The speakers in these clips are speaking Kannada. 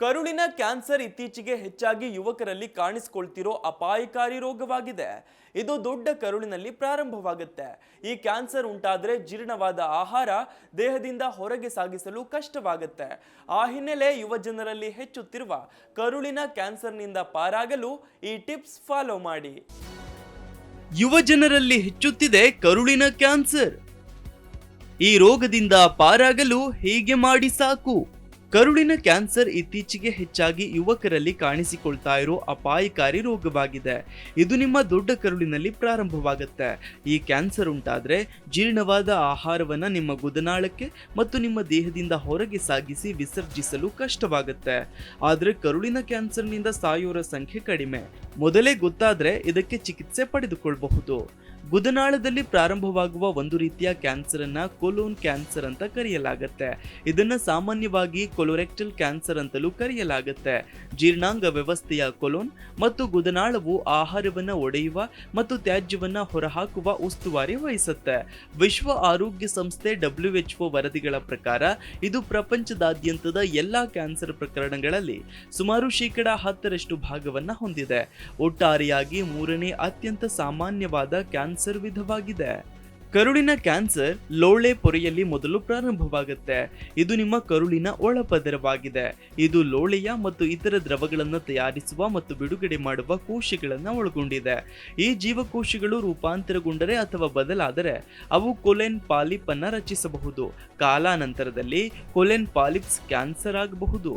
ಕರುಳಿನ ಕ್ಯಾನ್ಸರ್ ಇತ್ತೀಚೆಗೆ ಹೆಚ್ಚಾಗಿ ಯುವಕರಲ್ಲಿ ಕಾಣಿಸಿಕೊಳ್ತಿರೋ ಅಪಾಯಕಾರಿ ರೋಗವಾಗಿದೆ. ಇದು ದೊಡ್ಡ ಕರುಳಿನಲ್ಲಿ ಪ್ರಾರಂಭವಾಗುತ್ತೆ. ಈ ಕ್ಯಾನ್ಸರ್ ಉಂಟಾದರೆ ಜೀರ್ಣವಾದ ಆಹಾರ ದೇಹದಿಂದ ಹೊರಗೆ ಸಾಗಿಸಲು ಕಷ್ಟವಾಗುತ್ತೆ. ಆ ಹಿನ್ನೆಲೆ ಯುವ ಜನರಲ್ಲಿ ಹೆಚ್ಚುತ್ತಿರುವ ಕರುಳಿನ ಕ್ಯಾನ್ಸರ್ನಿಂದ ಪಾರಾಗಲು ಈ ಟಿಪ್ಸ್ ಫಾಲೋ ಮಾಡಿ. ಯುವ ಜನರಲ್ಲಿ ಹೆಚ್ಚುತ್ತಿದೆ ಕರುಳಿನ ಕ್ಯಾನ್ಸರ್. ಈ ರೋಗದಿಂದ ಪಾರಾಗಲು ಹೀಗೆ ಮಾಡಿ ಸಾಕು? ಕರುಳಿನ ಕ್ಯಾನ್ಸರ್ ಇತ್ತೀಚೆಗೆ ಹೆಚ್ಚಾಗಿ ಯುವಕರಲ್ಲಿ ಕಾಣಿಸಿಕೊಳ್ತಾ ಇರೋ ಅಪಾಯಕಾರಿ ರೋಗವಾಗಿದೆ. ಇದು ನಿಮ್ಮ ದೊಡ್ಡ ಕರುಳಿನಲ್ಲಿ ಪ್ರಾರಂಭವಾಗುತ್ತೆ. ಈ ಕ್ಯಾನ್ಸರ್ ಉಂಟಾದರೆ ಜೀರ್ಣವಾದ ಆಹಾರವನ್ನ ನಿಮ್ಮ ಗುದನಾಳಕ್ಕೆ ಮತ್ತು ನಿಮ್ಮ ದೇಹದಿಂದ ಹೊರಗೆ ಸಾಗಿಸಿ ವಿಸರ್ಜಿಸಲು ಕಷ್ಟವಾಗುತ್ತೆ. ಆದರೆ ಕರುಳಿನ ಕ್ಯಾನ್ಸರ್ನಿಂದ ಸಾಯೋರ ಸಂಖ್ಯೆ ಕಡಿಮೆ. ಮೊದಲೇ ಗೊತ್ತಾದರೆ ಇದಕ್ಕೆ ಚಿಕಿತ್ಸೆ ಪಡೆದುಕೊಳ್ಳಬಹುದು ಗುದನಾಳದಲ್ಲಿ ಪ್ರಾರಂಭವಾಗುವ ಒಂದು ರೀತಿಯ ಕ್ಯಾನ್ಸರ್ ಅನ್ನ ಕೊಲೋನ್ ಕ್ಯಾನ್ಸರ್ ಅಂತ ಕರೆಯಲಾಗುತ್ತೆ. ಇದನ್ನು ಸಾಮಾನ್ಯವಾಗಿ ಕೊಲೊರೆಕ್ಟಲ್ ಕ್ಯಾನ್ಸರ್ ಅಂತಲೂ ಕರೆಯಲಾಗುತ್ತೆ. ಜೀರ್ಣಾಂಗ ವ್ಯವಸ್ಥೆಯ ಕೊಲೋನ್ ಮತ್ತು ಗುದನಾಳವು ಆಹಾರವನ್ನು ಒಡೆಯುವ ಮತ್ತು ತ್ಯಾಜ್ಯವನ್ನು ಹೊರಹಾಕುವ ಉಸ್ತುವಾರಿ ವಹಿಸುತ್ತೆ. ವಿಶ್ವ ಆರೋಗ್ಯ ಸಂಸ್ಥೆ ಡಬ್ಲ್ಯೂ ಎಚ್ ವರದಿಗಳ ಪ್ರಕಾರ ಇದು ಪ್ರಪಂಚದಾದ್ಯಂತದ ಎಲ್ಲಾ ಕ್ಯಾನ್ಸರ್ ಪ್ರಕರಣಗಳಲ್ಲಿ ಸುಮಾರು ಶೇಕಡ ಹತ್ತರಷ್ಟು ಭಾಗವನ್ನು ಹೊಂದಿದೆ. ಒಟ್ಟಾರೆಯಾಗಿ ಮೂರನೇ ಅತ್ಯಂತ ಸಾಮಾನ್ಯವಾದ ಕ್ಯಾನ್ಸರ್ ವಿಧವಾಗಿದೆ. ಕರುಳಿನ ಕ್ಯಾನ್ಸರ್ ಲೋಳೆ ಪೊರೆಯಲ್ಲಿ ಮೊದಲು ಪ್ರಾರಂಭವಾಗುತ್ತೆ. ಇದು ನಿಮ್ಮ ಕರುಳಿನ ಒಳಪದರವಾಗಿದೆ. ಇದು ಲೋಳೆಯ ಮತ್ತು ಇತರ ದ್ರವಗಳನ್ನು ತಯಾರಿಸುವ ಮತ್ತು ಬಿಡುಗಡೆ ಮಾಡುವ ಕೋಶಗಳನ್ನು ಒಳಗೊಂಡಿದೆ. ಈ ಜೀವಕೋಶಗಳು ರೂಪಾಂತರಗೊಂಡರೆ ಅಥವಾ ಬದಲಾದರೆ ಅವು ಕೊಲೆನ್ ಪಾಲಿಪ್ ಅನ್ನು ರಚಿಸಬಹುದು. ಕಾಲಾನಂತರದಲ್ಲಿ ಕೊಲೆನ್ ಪಾಲಿಪ್ಸ್ ಕ್ಯಾನ್ಸರ್ ಆಗಬಹುದು.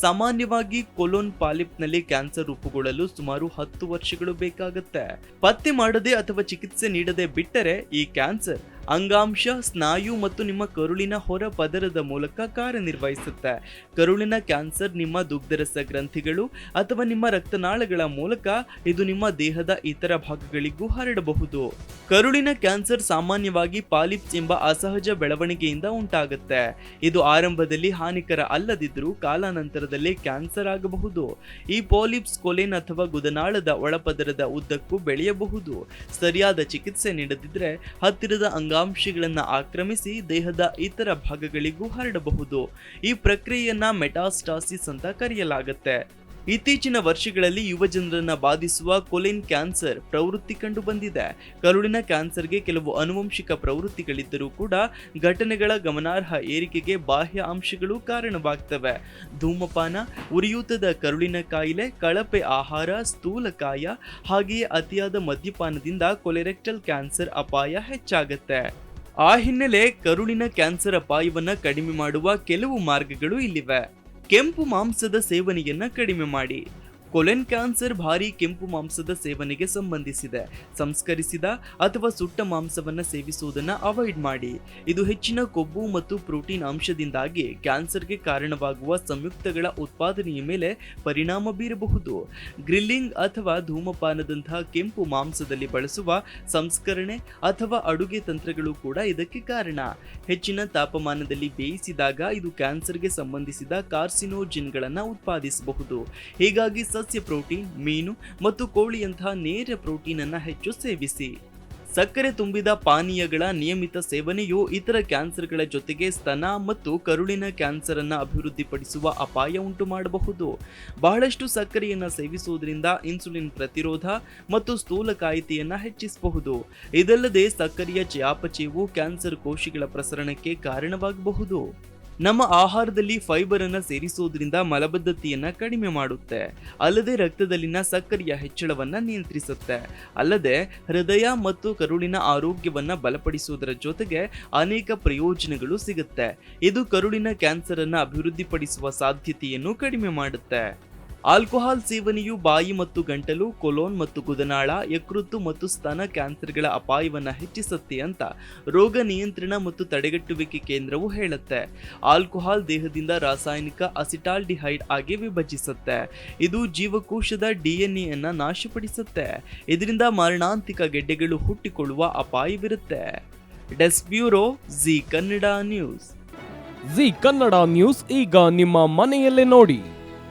ಸಾಮಾನ್ಯವಾಗಿ ಕೊಲೋನ್ ಪಾಲಿಪ್ನಲ್ಲಿ ಕ್ಯಾನ್ಸರ್ ರೂಪುಗೊಳ್ಳಲು ಸುಮಾರು ಹತ್ತು ವರ್ಷಗಳು ಬೇಕಾಗುತ್ತೆ. ಪತ್ತೆ ಮಾಡದೆ ಅಥವಾ ಚಿಕಿತ್ಸೆ ನೀಡದೆ ಬಿಟ್ಟರೆ ಈ ಕ್ಯಾನ್ಸರ್ answer ಅಂಗಾಂಶ, ಸ್ನಾಯು ಮತ್ತು ನಿಮ್ಮ ಕರುಳಿನ ಹೊರ ಪದರದ ಮೂಲಕ ಕಾರ್ಯನಿರ್ವಹಿಸುತ್ತೆ. ಕರುಳಿನ ಕ್ಯಾನ್ಸರ್ ನಿಮ್ಮ ದುಗ್ಧರಸ ಗ್ರಂಥಿಗಳು ಅಥವಾ ನಿಮ್ಮ ರಕ್ತನಾಳಗಳ ಮೂಲಕ ಇದು ನಿಮ್ಮ ದೇಹದ ಇತರ ಭಾಗಗಳಿಗೂ ಹರಡಬಹುದು. ಕರುಳಿನ ಕ್ಯಾನ್ಸರ್ ಸಾಮಾನ್ಯವಾಗಿ ಪಾಲಿಪ್ಸ್ ಎಂಬ ಅಸಹಜ ಬೆಳವಣಿಗೆಯಿಂದ ಉಂಟಾಗುತ್ತೆ. ಇದು ಆರಂಭದಲ್ಲಿ ಹಾನಿಕರ ಅಲ್ಲದಿದ್ದರೂ ಕಾಲಾನಂತರದಲ್ಲಿ ಕ್ಯಾನ್ಸರ್ ಆಗಬಹುದು. ಈ ಪಾಲಿಪ್ಸ್ ಕೊಲೆನ್ ಅಥವಾ ಗುದನಾಳದ ಒಳಪದರದ ಉದ್ದಕ್ಕೂ ಬೆಳೆಯಬಹುದು. ಸರಿಯಾದ ಚಿಕಿತ್ಸೆ ನೀಡದಿದ್ರೆ ಹತ್ತಿರದ ಅಂಗಾಂಶಗಳನ್ನು ಆಕ್ರಮಿಸಿ ದೇಹದ ಇತರ ಭಾಗಗಳಿಗೂ ಹರಡಬಹುದು. ಈ ಪ್ರಕ್ರಿಯೆಯನ್ನ ಮೆಟಾಸ್ಟಾಸಿಸ್ ಅಂತ ಕರೆಯಲಾಗುತ್ತೆ. ಇತ್ತೀಚಿನ ವರ್ಷಗಳಲ್ಲಿ ಯುವ ಜನರನ್ನು ಬಾಧಿಸುವ ಕೊಲಿನ್ ಕ್ಯಾನ್ಸರ್ ಪ್ರವೃತ್ತಿ ಕಂಡು ಬಂದಿದೆ ಕರುಳಿನ ಕ್ಯಾನ್ಸರ್ಗೆ ಕೆಲವು ಅನುವಂಶಿಕ ಪ್ರವೃತ್ತಿಗಳಿದ್ದರೂ ಕೂಡ ಘಟನೆಗಳ ಗಮನಾರ್ಹ ಏರಿಕೆಗೆ ಬಾಹ್ಯ ಅಂಶಗಳು ಕಾರಣವಾಗ್ತವೆ. ಧೂಮಪಾನ, ಉರಿಯೂತದ ಕರುಳಿನ ಕಾಯಿಲೆ, ಕಳಪೆ ಆಹಾರ ಸ್ಥೂಲಕಾಯ ಹಾಗೆಯೇ ಅತಿಯಾದ ಮದ್ಯಪಾನದಿಂದ ಕೊಲೆರೆಕ್ಟಲ್ ಕ್ಯಾನ್ಸರ್ ಅಪಾಯ ಹೆಚ್ಚಾಗುತ್ತೆ. ಆ ಹಿನ್ನೆಲೆ ಕರುಳಿನ ಕ್ಯಾನ್ಸರ್ ಅಪಾಯವನ್ನು ಕಡಿಮೆ ಮಾಡುವ ಕೆಲವು ಮಾರ್ಗಗಳು ಇಲ್ಲಿವೆ. ಕೆಂಪು ಮಾಂಸದ ಸೇವನೆಯನ್ನ ಕಡಿಮೆ ಮಾಡಿ. ಕೊಲೆನ್ ಕ್ಯಾನ್ಸರ್ ಭಾರಿ ಕೆಂಪು ಮಾಂಸದ ಸೇವನೆಗೆ ಸಂಬಂಧಿಸಿದೆ. ಸಂಸ್ಕರಿಸಿದ ಅಥವಾ ಸುಟ್ಟ ಮಾಂಸವನ್ನು ಸೇವಿಸುವುದನ್ನು ಅವಾಯ್ಡ್ ಮಾಡಿ. ಇದು ಹೆಚ್ಚಿನ ಕೊಬ್ಬು ಮತ್ತು ಪ್ರೋಟೀನ್ ಅಂಶದಿಂದಾಗಿ ಕ್ಯಾನ್ಸರ್ಗೆ ಕಾರಣವಾಗುವ ಸಂಯುಕ್ತಗಳ ಉತ್ಪಾದನೆಯ ಮೇಲೆ ಪರಿಣಾಮ ಬೀರಬಹುದು. ಗ್ರಿಲ್ಲಿಂಗ್ ಅಥವಾ ಧೂಮಪಾನದಂತಹ ಕೆಂಪು ಮಾಂಸದಲ್ಲಿ ಬಳಸುವ ಸಂಸ್ಕರಣೆ ಅಥವಾ ಅಡುಗೆ ತಂತ್ರಗಳು ಕೂಡ ಇದಕ್ಕೆ ಕಾರಣ. ಹೆಚ್ಚಿನ ತಾಪಮಾನದಲ್ಲಿ ಬೇಯಿಸಿದಾಗ ಇದು ಕ್ಯಾನ್ಸರ್ಗೆ ಸಂಬಂಧಿಸಿದ ಕಾರ್ಸಿನೋಜಿನ್ಗಳನ್ನು ಉತ್ಪಾದಿಸಬಹುದು. ಹೀಗಾಗಿ ಸಸ್ಯ ಪ್ರೋಟೀನ್, ಮೀನು ಮತ್ತು ಕೋಳಿಯಂತಹ ನೇರ ಪ್ರೋಟೀನ್ ಅನ್ನು ಹೆಚ್ಚು ಸೇವಿಸಿ. ಸಕ್ಕರೆ ತುಂಬಿದ ಪಾನೀಯಗಳ ನಿಯಮಿತ ಸೇವನೆಯು ಇತರ ಕ್ಯಾನ್ಸರ್ಗಳ ಜೊತೆಗೆ ಸ್ತನ ಮತ್ತು ಕರುಳಿನ ಕ್ಯಾನ್ಸರ್ ಅನ್ನು ಅಭಿವೃದ್ಧಿಪಡಿಸುವ ಅಪಾಯ ಉಂಟು ಮಾಡಬಹುದು ಬಹಳಷ್ಟು ಸಕ್ಕರೆಯನ್ನು ಸೇವಿಸುವುದರಿಂದ ಇನ್ಸುಲಿನ್ ಪ್ರತಿರೋಧ ಮತ್ತು ಸ್ಥೂಲಕಾಯಿತೆಯನ್ನ ಹೆಚ್ಚಿಸಬಹುದು. ಇದಲ್ಲದೆ ಸಕ್ಕರೆಯ ಚಯಾಪಚಯವು ಕ್ಯಾನ್ಸರ್ ಕೋಶಗಳ ಪ್ರಸರಣಕ್ಕೆ ಕಾರಣವಾಗಬಹುದು. ನಮ್ಮ ಆಹಾರದಲ್ಲಿ ಫೈಬರ್ ಅನ್ನ ಸೇರಿಸುವುದರಿಂದ ಮಲಬದ್ಧತೆಯನ್ನ ಕಡಿಮೆ ಮಾಡುತ್ತೆ. ಅಲ್ಲದೆ ರಕ್ತದಲ್ಲಿನ ಸಕ್ಕರೆಯ ಹೆಚ್ಚಳವನ್ನ ನಿಯಂತ್ರಿಸುತ್ತೆ. ಅಲ್ಲದೆ ಹೃದಯ ಮತ್ತು ಕರುಳಿನ ಆರೋಗ್ಯವನ್ನ ಬಲಪಡಿಸುವುದರ ಜೊತೆಗೆ ಅನೇಕ ಪ್ರಯೋಜನಗಳು ಸಿಗುತ್ತೆ. ಇದು ಕರುಳಿನ ಕ್ಯಾನ್ಸರ್ ಅನ್ನ ಅಭಿವೃದ್ಧಿಪಡಿಸುವ ಸಾಧ್ಯತೆಯನ್ನು ಕಡಿಮೆ ಮಾಡುತ್ತೆ. ಆಲ್ಕೋಹಾಲ್ ಸೇವನೆಯು ಬಾಯಿ ಮತ್ತು ಗಂಟಲು, ಕೊಲೋನ್ ಮತ್ತು ಗುದನಾಳ ಯಕೃತ್ತು ಮತ್ತು ಸ್ತನ ಕ್ಯಾನ್ಸರ್ಗಳ ಅಪಾಯವನ್ನು ಹೆಚ್ಚಿಸುತ್ತೆ ಅಂತ ರೋಗ ನಿಯಂತ್ರಣ ಮತ್ತು ತಡೆಗಟ್ಟುವಿಕೆ ಕೇಂದ್ರವು ಹೇಳುತ್ತೆ. ಆಲ್ಕೋಹಾಲ್ ದೇಹದಿಂದ ರಾಸಾಯನಿಕ ಅಸಿಟಾಲ್ಡಿಹೈಡ್ ಆಗಿ ವಿಭಜಿಸುತ್ತೆ. ಇದು ಜೀವಕೋಶದ ಡಿಎನ್ಎ ಅನ್ನ ನಾಶಪಡಿಸುತ್ತೆ. ಇದರಿಂದ ಮಾರಣಾಂತಿಕ ಗೆಡ್ಡೆಗಳು ಹುಟ್ಟಿಕೊಳ್ಳುವ ಅಪಾಯವಿರುತ್ತೆ. Desk bureau Zee Kannada news. Zee Kannada news ಈಗ ನಿಮ್ಮ ಮನೆಯಲ್ಲೇ ನೋಡಿ.